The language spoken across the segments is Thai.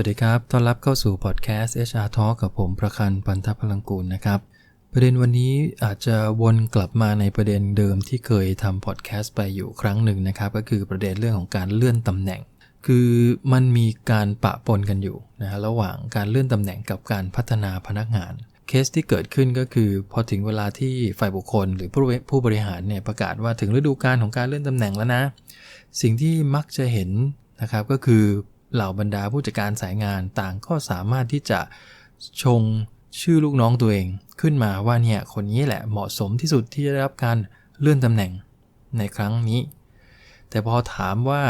วัสดีครับ ต้อนรับเข้าสู่พอดแคสต์ HR Talk กับผมประคันปันทพลังกูลนะครับ ประเด็นวันนี้อาจจะวนกลับมาในประเด็นเดิมที่เคยทำพอดแคสต์ไปอยู่ครั้งหนึ่งนะครับ ก็คือประเด็นเรื่องของการเลื่อนตำแหน่ง คือมันมีการปะปนกันอยู่นะฮะระหว่างการเลื่อนตำแหน่งกับการพัฒนาพนักงาน เคสที่เกิดขึ้นก็คือ พอถึงเวลาที่ฝ่ายบุคคล หรือผู้ผู้บริหารเนี่ยประกาศว่าถึงฤดูกาลของการเลื่อนตำแหน่งแล้วนะ สิ่งที่มักจะเห็นนะครับก็คือ เหล่าบรรดาผู้จัดการสายงานต่างก็สามารถที่จะชงชื่อลูกน้องตัวเองขึ้นมาว่าเนี่ยคนนี้แหละเหมาะสมที่สุดที่จะได้รับการเลื่อนตำแหน่งในครั้งนี้ แต่พอถามว่า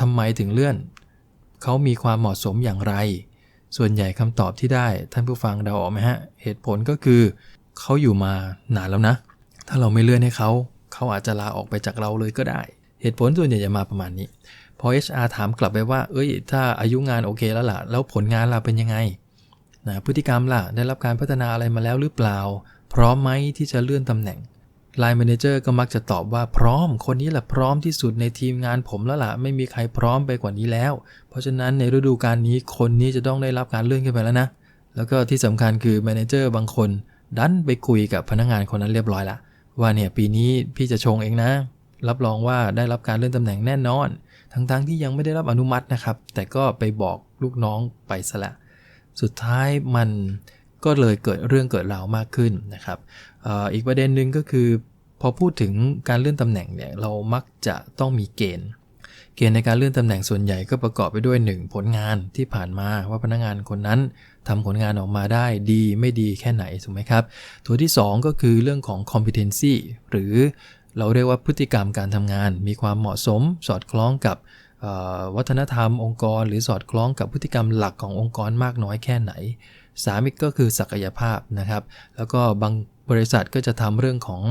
ทำไมถึงเลื่อน เขามีความเหมาะสมอย่างไร ส่วนใหญ่คำตอบที่ได้ท่านผู้ฟังเดาออกไหมฮะ เหตุผลก็คือ เขาอยู่มานานแล้วนะ ถ้าเราไม่เลื่อนให้เขา เขาอาจจะลาออกไปจากเราเลยก็ได้ เหตุผลส่วนใหญ่จะมาประมาณนี้ พอ HR ถามกลับไปว่า เอ้ย ถ้าอายุงานโอเคแล้วล่ะ แล้วผลงานล่ะเป็นยังไงนะพฤติกรรมล่ะ ได้รับการพัฒนาอะไรมาแล้วหรือเปล่า พร้อมไหมที่จะเลื่อนตำแหน่ง Line Manager ก็มักจะตอบว่าพร้อม คนนี้แหละพร้อมที่สุดในทีมงานผมแล้วล่ะ ไม่มีใครพร้อมไปกว่านี้แล้ว เพราะฉะนั้นในฤดูกาลนี้คนนี้จะต้องได้รับการเลื่อนขึ้นไปแล้วนะ แล้วก็ที่สำคัญคือ Manager บางคนดันไปคุยกับพนักงงานคนนั้นเรียบร้อยละว่าเนี่ยปีนี้พี่จะชงเองนะ รับรองว่าได้รับการเลื่อนตำแหน่งแน่นอน ทั้งๆทที่ยังไม่ได้รับอนุมัตินะครับ แต่ก็ไปบอกลูกน้องไปซะละ สุดท้ายมันก็เลยเกิดเรื่องเกิดราวมากขึ้นนะครับออีกประเด็นหนึ่งก็คือ พอพูดถึงการเลื่อนตำแหน่งเนี่ยเรามักจะต้องมีเกณฑ์ เกณฑ์ในการเลื่อนตำแหน่งส่วนใหญ่ก็ประกอบไปด้วย 1 ผลงานที่ผ่านมาว่าพนักงานคนนั้นทำผลงานออกมาได้ดีไม่ดีแค่ไหนถูกไหมครับ ตัวที่ 2 ก็คือเรื่องของ competency หรือ เราเรียกว่าพฤติกรรมการทำงาน มีความเหมาะสม สอดคล้องกับวัฒนธรรมองค์กร หรือสอดคล้องกับพฤติกรรมหลักขององค์กรมากน้อยแค่ไหนสามิกก็คือศักยภาพนะครับ แล้วก็บางบริษัทก็จะทำเรื่องของ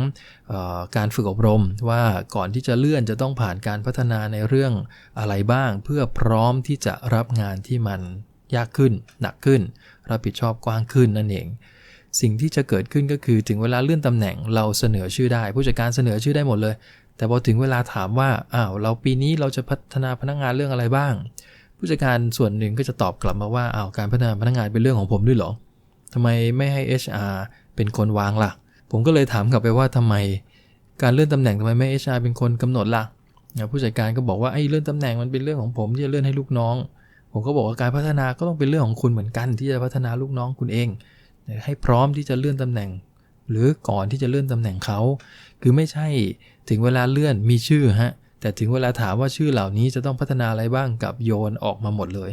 อการฝึกอบรม ว่าก่อนที่จะเลื่อนจะต้องผ่านการพัฒนาในเรื่องอะไรบ้าง เพื่อพร้อมที่จะรับงานที่มันยากขึ้น หนักขึ้น รับผิดชอบกว้างขึ้นนั่นเอง สิ่งที่จะเกิดขึ้นก็คือถึงเวลาเลื่อนตำแหน่งเราเสนอชื่อได้ ผู้จัดการเสนอชื่อได้หมดเลย แต่พอถึงเวลาถามว่าอ้าวเราปีนี้เราจะพัฒนาพนักงานเรื่องอะไรบ้าง ผู้จัดการส่วนหนึ่งก็จะตอบกลับมาว่าอ้าวการพัฒนาพนักงานเป็นเรื่องของผมด้วยหรอทำไมไม่ให้ HR เป็นคนวางละ่ะ ผมก็เลยถามกลับไปว่าทำไม การเลื่อนตำแหน่งทำไมไม่ HR เป็นคนกำหนดละ่ะผู้จัดการก็บอกว่าไอ้เลื่อนตำแหน่งมันเป็นเรื่องของผมที่จะเลื่อนให้ลูกน้อง ผมก็บอกว่าการพัฒนาก็ต้องเป็นเรื่องของคุณเหมือนกัน ที่จะพัฒนาลูกน้องคุณเอง ให้พร้อมที่จะเลื่อนตำแหน่ง หรือก่อนที่จะเลื่อนตำแหน่งเขา คือไม่ใช่ถึงเวลาเลื่อนมีชื่อฮะ แต่ถึงเวลาถามว่าชื่อเหล่านี้จะต้องพัฒนาอะไรบ้างกับโยนออกมาหมดเลย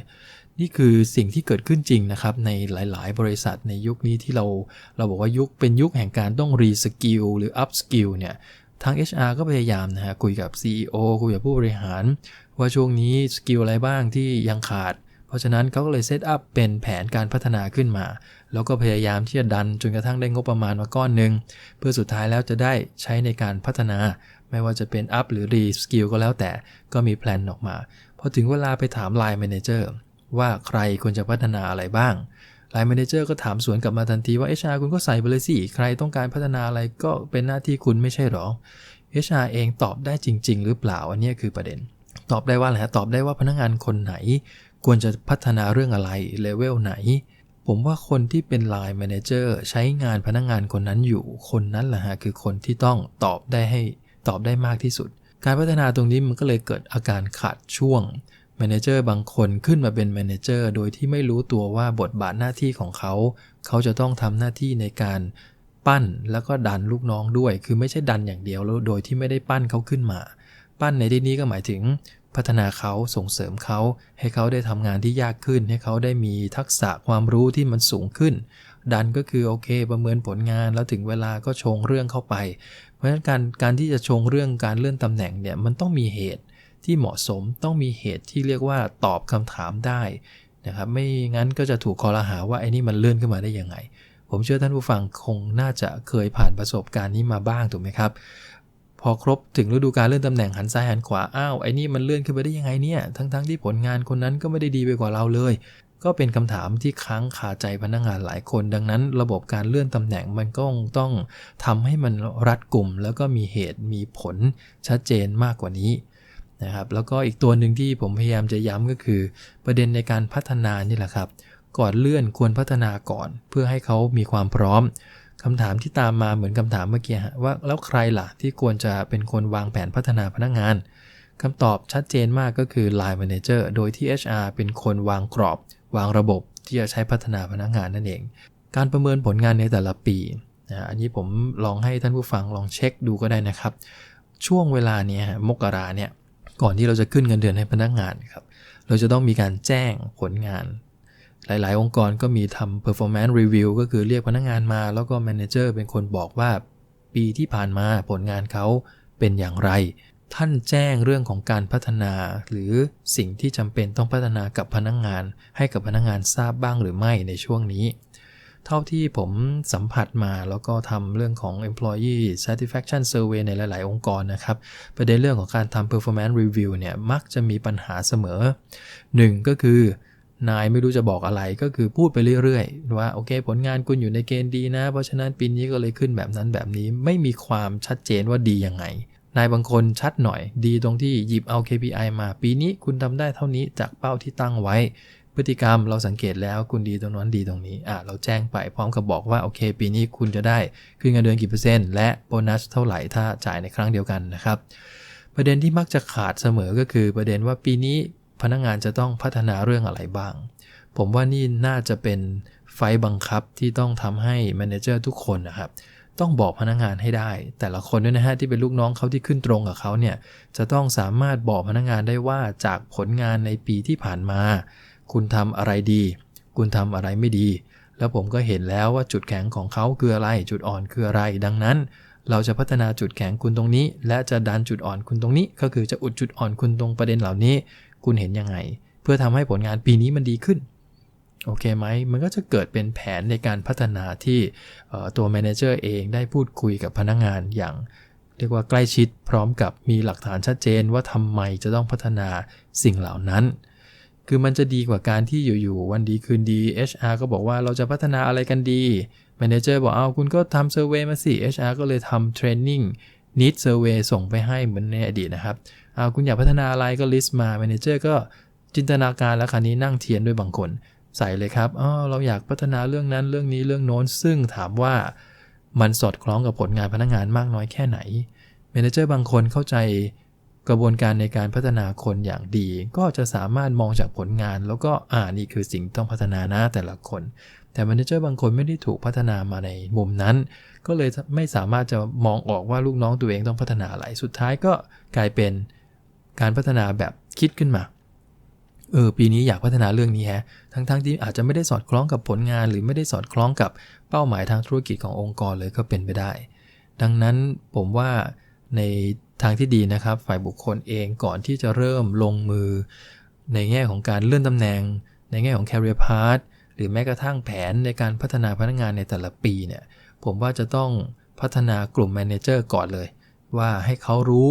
นี่คือสิ่งที่เกิดขึ้นจริงนะครับในหลาย ๆ บริษัทในยุคนี้ที่เราเราบอกว่ายุคเป็นยุคแห่งการต้องรีสกิลหรืออัพสกิลเนี่ยทาง HR ก็พยายามนะฮะคุยกับ CEO คุยกับผู้บริหาร ว่าช่วงนี้สกิลอะไรบ้างที่ยังขาด เพราะฉะนั้นเขาก็เลยเซตอัพเป็นแผนการพัฒนาขึ้นมา แล้วก็พยายามที่จะดันจนกระทั่งได้งบประมาณมาก้อนหนึ่งเพื่อสุดท้ายแล้วจะได้ใช้ในการพัฒนา ไม่ว่าจะเป็นอัพหรือรีสกิลก็แล้วแต่ก็มีแพลนออกมาพอถึงเวลาไปถาม Line Manager ว่าใครควรจะพัฒนาอะไรบ้าง Line Manager ก็ถามสวนกลับมาทันทีว่า HR คุณก็ใส่ไปเลยสิใครต้องการพัฒนาอะไรก็เป็นหน้าที่คุณไม่ใช่หรอ HR เองตอบได้จริง ๆ หรือเปล่าอันนี้คือประเด็น ตอบได้ว่าอะไรตอบได้ว่าพนักงานคนไหน ควรจะพัฒนาเรื่องอะไรเลเวลไหน ผมว่าคนที่เป็น Line Manager ใช้งานพนักงงานคนนั้นอยู่คนนั้นแหละฮะคือคนที่ต้องตอบได้ให้ตอบได้มากที่สุด การพัฒนาตรงนี้มันก็เลยเกิดอาการขาดช่วง m นเจอร์บางคนขึ้นมาเป็น m นเจอร์โดยที่ไม่รู้ตัวว่าบทบาทหน้าที่ของเขา เขาจะต้องทำหน้าที่ในการปั้นแล้วก็ดันลูกน้องด้วย คือไม่ใช่ดันอย่างเดียวแล้วโดยที่ไม่ได้ปั้นเขาขึ้นมา ปั้นในที่นี้ก็หมายถึง พัฒนาเขาส่งเสริมเขาให้เขาได้ทำงานที่ยากขึ้น ให้เขาได้มีทักษะความรู้ที่มันสูงขึ้น ดันก็คือโอเค ประเมินผลงานแล้วถึงเวลาก็ชงเรื่องเข้าไป เพราะฉะนั้นการการที่จะชงเรื่องการเลื่อนตำแหน่งเนี่ยมันต้องมีเหตุที่เหมาะสมต้องมีเหตุที่เรียกว่าตอบคำถามได้นะครับไม่งั้นก็จะถูกคอรหาว่าไอ้นี่มันเลื่อนขึ้นมาได้ยังไง ผมเชื่อท่านผู้ฟังคงน่าจะเคยผ่านประสบการณ์นี้มาบ้างถูกไหมครับ พอครบถึงฤดูกาลเลื่อนตำแหน่งหันซ้ายหันขวาอ้าวไอ้นี่มันเลื่อนขึ้นไปได้ยังไงเนี่ย ทั้งๆทที่ผลงานคนนั้นก็ไม่ได้ดีไปกว่าเราเลย ก็เป็นคำถามที่ค้างคาใจพนักงงานหลายคน ดังนั้น ระบบการเลื่อนตำแหน่งมันก็ต้องทำให้มันรัดกลุ่ม แล้วก็มีเหตุมีผลชัดเจนมากกว่านี้นะครับแล้วก็อีกตัวหนึ่งที่ผมพยายามจะย้ำก็คือ ประเด็นในการพัฒนานี่แหละครับ ก่อนเลื่อนควรพัฒนาก่อน เพื่อให้เขามีความพร้อม คำถามที่ตามมาเหมือนคำถามเมื่อกี้ว่าแล้วใครล่ะที่ควรจะเป็นคนวางแผนพัฒนาพนักงานคำตอบชัดเจนมากก็คือ Line Manager โดยที่ HR เป็นคนวางกรอบ วางระบบที่จะใช้พัฒนาพนักงานนั่นเอง การประเมินผลงานในแต่ละปีนะอันนี้ผมลองให้ท่านผู้ฟังลองเช็คดูก็ได้นะครับ ช่วงเวลานี้มกราเนี่ยก่อนที่เราจะขึ้นเงินเดือนให้พนักงานครับเราจะต้องมีการแจ้งผลงาน หลายๆ องค์กรก็มีทำ performance review ก็คือเรียกพนักงานมา แล้วก็ manager เป็นคนบอกว่า ปีที่ผ่านมาผลงานเขาเป็นอย่างไร ท่านแจ้งเรื่องของการพัฒนา หรือสิ่งที่จำเป็นต้องพัฒนากับพนักงาน ให้กับพนักงานทราบบ้างหรือไม่ในช่วงนี้ เท่าที่ผมสัมผัสมาแล้วก็ทำเรื่องของ employee satisfaction survey ในหลาย ๆ องค์กรนะครับ ประเด็นเรื่องของการทำ performance review เนี่ยมักจะมีปัญหาเสมอ 1 ก็คือ นายไม่รู้จะบอกอะไรก็คือพูดไปเรื่อยๆ ว่าโอเค ผลงานคุณอยู่ในเกณฑ์ดีนะ เพราะฉะนั้นปีนี้ก็เลยขึ้นแบบนั้นแบบนี้ไม่มีความชัดเจนว่าดียังไง นายบางคนชัดหน่อยดีตรงที่หยิบเอา KPI มา ปีนี้คุณทำได้เท่านี้จากเป้าที่ตั้งไว้ พฤติกรรมเราสังเกตแล้วคุณดีตรงนั้นดีตรงนี้อะเราแจ้งไปพร้อมกับบอกว่าโอเค ปีนี้คุณจะได้ขึ้นเงินเดือนกี่เปอร์เซ็นต์และโบนัสเท่าไหร่ถ้าจ่ายในครั้งเดียวกันนะครับประเด็นที่มักจะขาดเสมอก็คือประเด็นว่าปีนี้ พนักงานจะต้องพัฒนาเรื่องอะไรบ้าง ผมว่านี่น่าจะเป็นไฟบังคับที่ต้องทำให้แมเนเจอร์ทุกคนนะครับต้องบอกพนักงานให้ได้ แต่ละคนด้วยนะฮะที่เป็นลูกน้องเขาที่ขึ้นตรงกับเขาเนี่ยจะต้องสามารถบอกพนักงานได้ว่าจากผลงานในปีที่ผ่านมา คุณทำอะไรดี คุณทำอะไรไม่ดี แล้วผมก็เห็นแล้วว่าจุดแข็งของเขาคืออะไร จุดอ่อนคืออะไร ดังนั้น เราจะพัฒนาจุดแข็งคุณตรงนี้ และจะดันจุดอ่อนคุณตรงนี้ ก็คือจะอุดจุดอ่อนคุณตรงประเด็นเหล่านี้ คุณเห็นยังไง เพื่อทำให้ผลงานปีนี้มันดีขึ้น โอเคไหม มันก็จะเกิดเป็นแผนในการพัฒนาที่ตัวแมเนเจอร์เองได้พูดคุยกับพนักงงานอย่างเรียกว่าใกล้ชิดพร้อมกับมีหลักฐานชัดเจนว่าทำไมจะต้องพัฒนาสิ่งเหล่านั้น คือมันจะดีกว่าการที่อยู่ๆวันดีคืนดี HR ก็บอกว่าเราจะพัฒนาอะไรกันดีแมเนเจอร์บอกเอาคุณก็ทำเซอร์เวยมาสิ HR ก็เลยทำเทรนนิ่ง นิดเซอร์เวส่งไปให้เหมือนในอดีตนะครับเอาคุณอยากพัฒนาอะไรก็ลิสต์มาแมเนเจอร์ก็จินตนาการแล้วคันนี้นั่งเทียนด้วยบางคน ใส่เลยครับอ๋อเราอยากพัฒนาเรื่องนั้นเรื่องนี้เรื่องโน้น ซึ่งถามว่ามันสอดคล้องกับผลงานพนักงานมากน้อยแค่ไหนเมนเจอร์บางคนเข้าใจ กระบวนการในการพัฒนาคนอย่างดี ก็จะสามารถมองจากผลงาน แล้วก็อ่านี่คือสิ่งต้องพัฒนานะแต่ละคน แต่มนเจอร์บางคนไม่ได้ถูกพัฒนามาในมุมนั้น ก็เลยไม่สามารถจะมองออกว่าลูกน้องตัวเองต้องพัฒนาอะไรสุดท้ายก็กลายเป็นการพัฒนาแบบคิดขึ้นมาเออปีนี้อยากพัฒนาเรื่องนี้ฮะทั้งๆทที่อาจจะไม่ได้สอดคล้องกับผลงาน หรือไม่ได้สอดคล้องกับเป้าหมายทางธุรกิจขององค์กรเลยก็เป็นไปได้ ดังนั้นผมว่าใน ทางที่ดีนะครับ ฝ่ายบุคคลเองก่อนที่จะเริ่มลงมือ ในแง่ของการเลื่อนตำแหน่ง ในแง่ของ career path หรือแม้กระทั่งแผนในการพัฒนาพนักงานในแต่ละปีเนี่ยผมว่าจะต้องพัฒนากลุ่มแมเนเจอร์ก่อนเลย ว่าให้เขารู้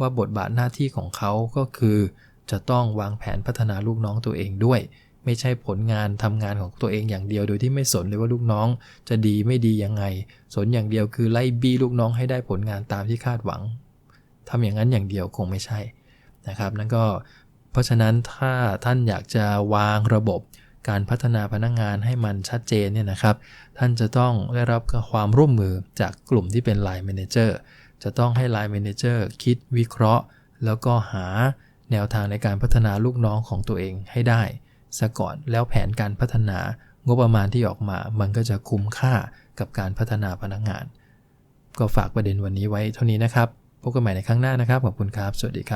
ว่าบทบาทหน้าที่ของเขาก็คือ จะต้องวางแผนพัฒนาลูกน้องตัวเองด้วย ไม่ใช่ผลงานทำงานของตัวเองอย่างเดียว โดยที่ไม่สนเลยว่าลูกน้องจะดีไม่ดียังไง สนอย่างเดียวคือไล่บี้ลูกน้องให้ได้ผลงานตามที่คาดหวัง ทำอย่างนั้นอย่างเดียวคงไม่ใช่นะครับ นั่นก็เพราะฉะนั้นถ้าท่านอยากจะวางระบบการพัฒนาพนักงงานให้มันชัดเจนเนี่ยนะครับ ท่านจะต้องได้รับความร่วมมือจากกลุ่มที่เป็น Line Manager จะต้องให้ Line Manager คิดวิเคราะห์ แล้วก็หาแนวทางในการพัฒนาลูกน้องของตัวเองให้ได้ซะก่อนแล้วแผนการพัฒนางบประมาณที่ออกมา มันก็จะคุ้มค่ากับการพัฒนาพนักงาน ก็ฝากประเด็นวันนี้ไว้เท่านี้นะครับ พบกันใหม่ในครั้งหน้านะครับ ขอบคุณครับ สวัสดีครับ